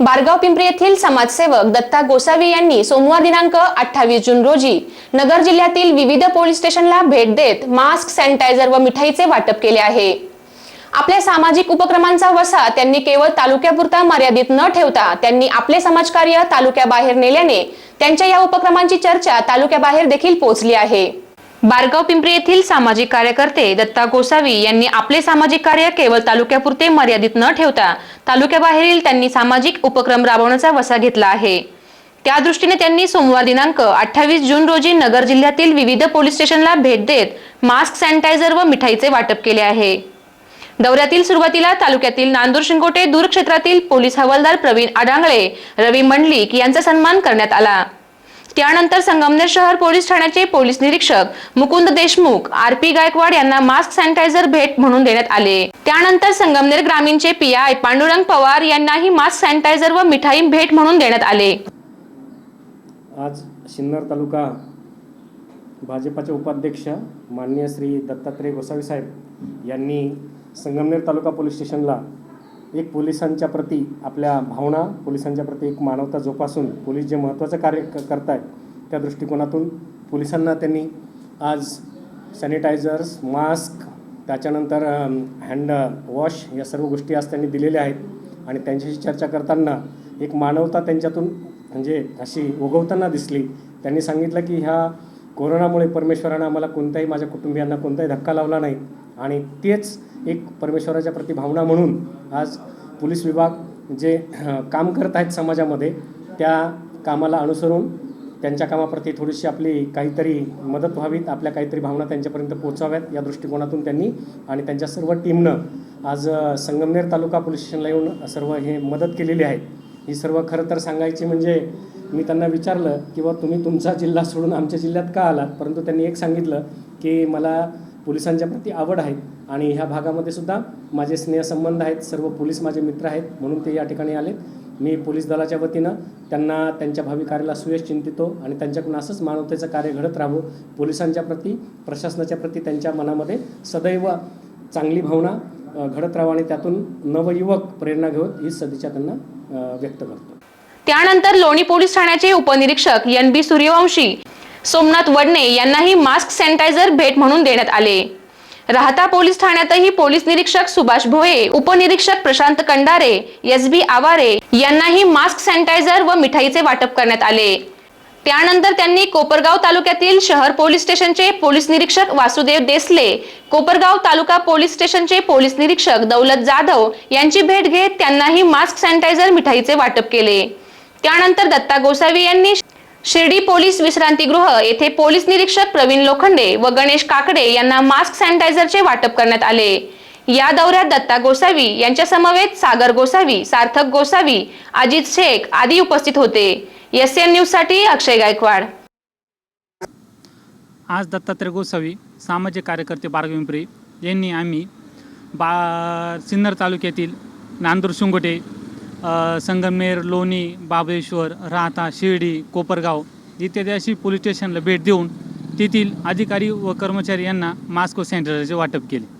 बारगाव पिंपरी येथील समाजसेवक दत्ता गोसावी यांनी सोमवार दिनांक अठ्ठावीस जून रोजी नगर जिल्ह्यातील विविध पोलीस स्टेशनला भेट देत मास्क सॅनिटायझर व मिठाईचे वाटप केले आहे. आपल्या सामाजिक उपक्रमांचा वसा त्यांनी केवळ तालुक्यापुरता मर्यादित न ठेवता त्यांनी आपले समाजकार्य तालुक्याबाहेर नेल्याने त्यांच्या या उपक्रमांची चर्चा तालुक्याबाहेर देखील पोहोचली आहे. बारगाव पिंपरी येथील सामाजिक कार्यकर्ते दत्ता गोसावी यांनी आपले सामाजिक कार्य केवळ तालुक्यापुरते मर्यादित न ठेवता तालुक्याबाहेरील त्यांनी सामाजिक उपक्रम राबवण्याचा वसा घेतला आहे. त्या दृष्टीने त्यांनी सोमवार दिनांक अठ्ठावीस जून रोजी नगर जिल्ह्यातील विविध पोलीस स्टेशनला भेट देत मास्क सॅनिटायझर व मिठाईचे वाटप केले आहे. दौऱ्यातील सुरुवातीला तालुक्यातील नांदूर शिंगोटे दूर क्षेत्रातील पोलीस हवालदार प्रवीण आडांगळे रवी मंडलिक यांचा सन्मान करण्यात आला. त्यानंतर संगमनेर शहर पोलीस ठाण्याचे पोलीस निरीक्षक मुकुंद देशमुख आर पी गायकवाड यांना मास्क सॅनिटायझर भेट म्हणून देण्यात आले. त्यानंतर संगमनेर ग्रामीणचे पी आय पांडुरंग पवार यांनाही मास्क सॅनिटायझर व मिठाई भेट म्हणून देण्यात आले. आज सिन्नर तालुका भाजपाचे उपाध्यक्ष माननीय श्री दत्तात्रय गोसावी साहेब यांनी संगमनेर तालुका पोलीस स्टेशनला एक पोलिसांच्या प्रती आपल्या भावना पोलिसांच्या प्रती एक मानवता जोपासून पोलीस जे महत्त्वाचं कार्य क करतायत त्या दृष्टिकोनातून पोलिसांना त्यांनी आज सॅनिटायझर्स मास्क त्याच्यानंतर हँड वॉश या सर्व गोष्टी आज त्यांनी दिलेल्या आहेत. आणि त्यांच्याशी चर्चा करताना एक मानवता त्यांच्यातून म्हणजे अशी उगवताना दिसली. त्यांनी सांगितलं की ह्या कोरोनामुळे परमेश्वरानं आम्हाला कोणत्याही माझ्या कुटुंबियांना कोणताही धक्का लावला नाही. आणि तेच एक परमेश्वराच्या प्रति भावना म्हणून आज पोलीस विभाग जे काम करत आहेत समाजामध्ये त्या कामाला अनुसरून त्यांच्या कामाप्रती थोडीशी आपली काहीतरी मदत व्हावीत आपल्या काहीतरी भावना त्यांच्यापर्यंत पोहोचाव्यात या दृष्टिकोनातून त्यांनी आणि त्यांच्या सर्व टीमनं आज संगमनेर तालुका पोलीस स्टेशनला येऊन सर्व हे मदत केलेली आहे. ही सर्व खरं तर सांगायची म्हणजे मी त्यांना विचारलं की बा तुम्ही तुमचा जिल्हा सोडून आमच्या जिल्ह्यात का आलात? परंतु त्यांनी एक सांगितलं की मला पोलिसांच्या प्रती आवड आहे. आणि ह्या भागामध्ये सुद्धा माझे स्नेहसंबंध आहेत सर्व पोलीस माझे मित्र आहेत म्हणून ते या ठिकाणी आले मी पोलीस दलाच्या वतीनं त्यांना त्यांच्या भावी कार्याला सुयश चिंतितो आणि त्यांच्याकडून असंच मानवतेचं कार्य घडत राहावं पोलिसांच्या प्रती प्रशासनाच्या प्रती त्यांच्या मनामध्ये सदैव चांगली भावना घडत राहावं आणि त्यातून नवयुवक प्रेरणा घेऊन ही सदिच्छा त्यांना व्यक्त करतो. त्यानंतर लोणी पोलीस ठाण्याचे उपनिरीक्षक एन बी सूर्यवंशी सोमनाथ वडणे यांनाही मास्क सॅनिटायझर भेट म्हणून देण्यात आले. राहता पोलीस ठाण्यातही पोलीस निरीक्षक सुभाष भोये उपनिरीक्षक प्रशांत कंडारे एस बी आवारे यांनाही मास्क सॅनिटायझर व मिठाईचे वाटप करण्यात आले. त्यानंतर त्यांनी कोपरगाव तालुक्यातील शहर पोलीस स्टेशनचे पोलीस निरीक्षक वासुदेव देसले कोपरगाव तालुका पोलीस स्टेशनचे पोलीस निरीक्षक दौलत जाधव यांची भेट घेत त्यांनाही मास्क सॅनिटायझर मिठाईचे वाटप केले. त्यानंतर दत्ता गोसावी यांनी शिर्डी पोलीस विश्रांतीगृह येथे पोलीस निरीक्षक प्रवीण लोखंडे व गणेश काकडे यांना मास्क सॅनिटायझरचे वाटप करण्यात आले. या दौऱ्यात दत्ता गोसावी यांच्या समवेत सागर गोसावी सार्थक गोसावी अजित शेख आदी उपस्थित होते. एस एन न्यूजसाठी अक्षय गायकवाड. आज दत्तात्रय गोसावी सामाजिक कार्यकर्ते बारगविंपरी यांनी आम्ही बा सिन्नर तालुक्यातील नांदूर शुंगोटे संगमेर लोणी बाबळेश्वर राहता शिर्डी कोपरगाव इत्यादी अशी पोलीस स्टेशनला भेट देऊन तेथील अधिकारी व कर्मचारी यांना मास्क व सॅनिटायझरचे वाटप केले.